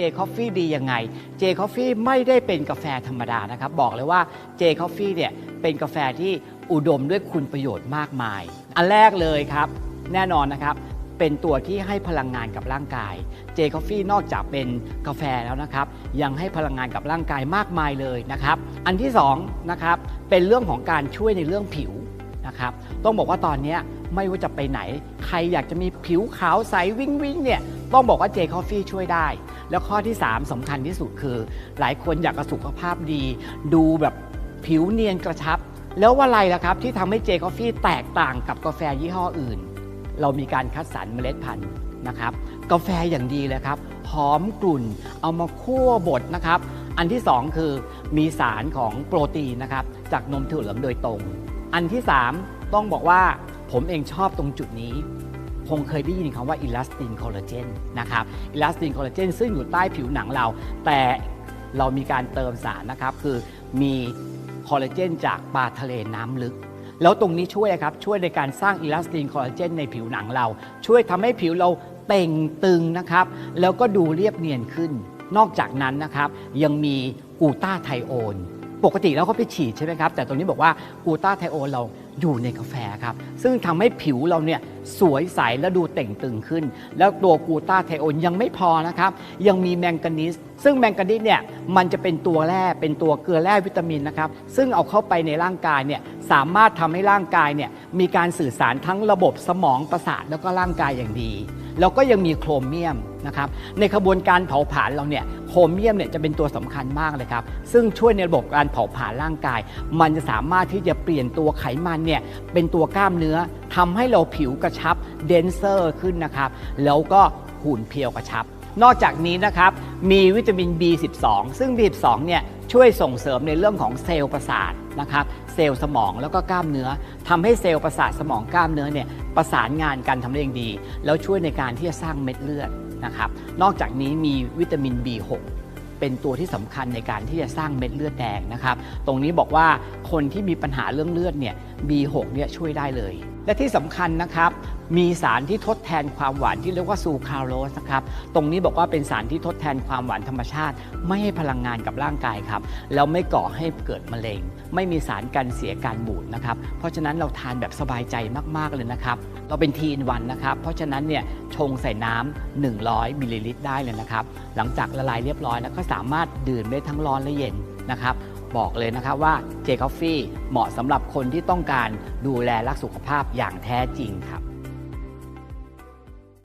J Coffee ดียังไง J Coffee ไม่ได้เป็นกาแฟธรรมดานะครับ บอกเลยว่า J Coffee เนี่ยเป็นกาแฟที่อุดมด้วยคุณประโยชน์มากมาย อันแรกเลยครับ แน่นอนนะครับเป็นตัวที่ให้พลังงานกับร่างกาย J Coffee นอกจากเป็นกาแฟแล้วนะครับ ยังให้พลังงานกับร่างกายมากมายเลยนะครับ อันที่2นะครับเป็นเรื่องของการช่วยในเรื่องผิวนะครับ ต้องบอกว่าตอนนี้ไม่ว่าจะไปไหน ใครอยากจะมีผิวขาวใสวิ้งวิ้งเนี่ยต้องบอกว่า J Coffee ช่วยได้ แล้วข้อที่ 3สำคัญที่สุดคือ หลายคนอยากกระสุขภาพดี ดูแบบผิวเนียนกระชับ แล้วว่าอะไรล่ะครับ ที่ทำให้ J Coffee แตกต่างกับกาแฟยี่ห้ออื่น เรามีการคัดสรรเมล็ดพันธุ์นะครับกาแฟอย่างดีเลยครับ หอมกลุ่น เอามาคั่วบดนะครับ อันที่ 2 คือมีสารของโปรตีนนะครับ จากนมถั่วเหลืองโดยตรง อันที่ 3 ต้องบอกว่าผมเองชอบตรงจุดนี้ คงเคยได้ยินคำว่าอิลาสตินคอลลาเจนนะครับอิลาสตินคอลลาเจนซึ่งอยู่ใต้ผิวหนังเรา แต่เรามีการเติมสารนะครับ คือมีคอลลาเจนจากปลาทะเลน้ำลึก แล้วตรงนี้ช่วยครับ ช่วยในการสร้างอิลาสตินคอลลาเจนในผิวหนังเรา ช่วยทำให้ผิวเราเต่งตึงนะครับ แล้วก็ดูเรียบเนียนขึ้น นอกจากนั้นนะครับ ยังมีกูต้าไทโอน ปกติแล้วเขาไปฉีดใช่ไหมครับ แต่ตรงนี้บอกว่ากูต้าไทโอนเราอยู่ในกาแฟครับ ซึ่งทำให้ผิวเราเนี่ยสวยใสและดูเต่งตึงขึ้น แล้วตัวกูต้าไทโอนยังไม่พอนะครับ ยังมีแมงกานีสซึ่งแมงกานีสเนี่ยมันจะเป็นตัวแร่เป็นตัวเกลือแร่วิตามินนะครับ ซึ่งเอาเข้าไปในร่างกายเนี่ยสามารถทำให้ร่างกายเนี่ยมีการสื่อสารทั้งระบบสมองประสาทแล้วก็ร่างกายอย่างดี แล้วก็ยังมีโครเมียมนะครับในขบวนการเผาผลาญเราเนี่ยโครเมียมเนี่ยจะเป็นตัวสำคัญมากเลยครับ ซึ่งช่วยในระบบการเผาผลาญร่างกาย มันจะสามารถที่จะเปลี่ยนตัวไขมันเนี่ยเป็นตัวกล้ามเนื้อทำให้เราผิวกระชับเดนเซอร์ขึ้นนะครับแล้วก็หุ่นเพียวกระชับ นอกจากนี้นะครับมีวิตามิน B12 ซึ่ง B12 เนี่ยช่วยส่งเสริมในเรื่องของเซลล์ประสาทนะครับเซลล์สมองแล้วก็กล้ามเนื้อทำให้เซลล์ประสาทสมองกล้ามเนื้อเนี่ย ประสานงานกันทำได้อย่างดี แล้วช่วยในการที่จะสร้างเม็ดเลือดนะครับนอกจากนี้มีวิตามิน B6 เป็นตัวที่สำคัญในการที่จะสร้างเม็ดเลือดแดงนะครับ ตรงนี้บอกว่าคนที่มีปัญหาเรื่องเลือดเนี่ย B6 เนี่ยช่วยได้เลย และที่สำคัญนะครับมีสารที่ทดแทนความหวานที่เรียกว่าซูคราโรสนะครับตรงนี้บอกว่าเป็นสารที่ทดแทนความหวานธรรมชาติ ไม่ให้พลังงานกับร่างกายครับแล้วไม่ก่อให้เกิดมะเร็ง ไม่มีสารกันเสียการบูดนะครับเพราะฉะนั้นเราทานแบบสบายใจมาก ๆ เลยนะครับ เราเป็นทีนวันนะครับ เพราะฉะนั้นเนี่ยชงใส่น้ำ100มิลลิลิตรได้เลยนะครับ หลังจากละลายเรียบร้อยแล้วก็สามารถดื่มได้ทั้งร้อนและเย็นนะครับ บอกเลยนะครับว่าเจคอฟฟี่เหมาะสำหรับคนที่ต้องการดูแลรักสุขภาพอย่างแท้จริงครับ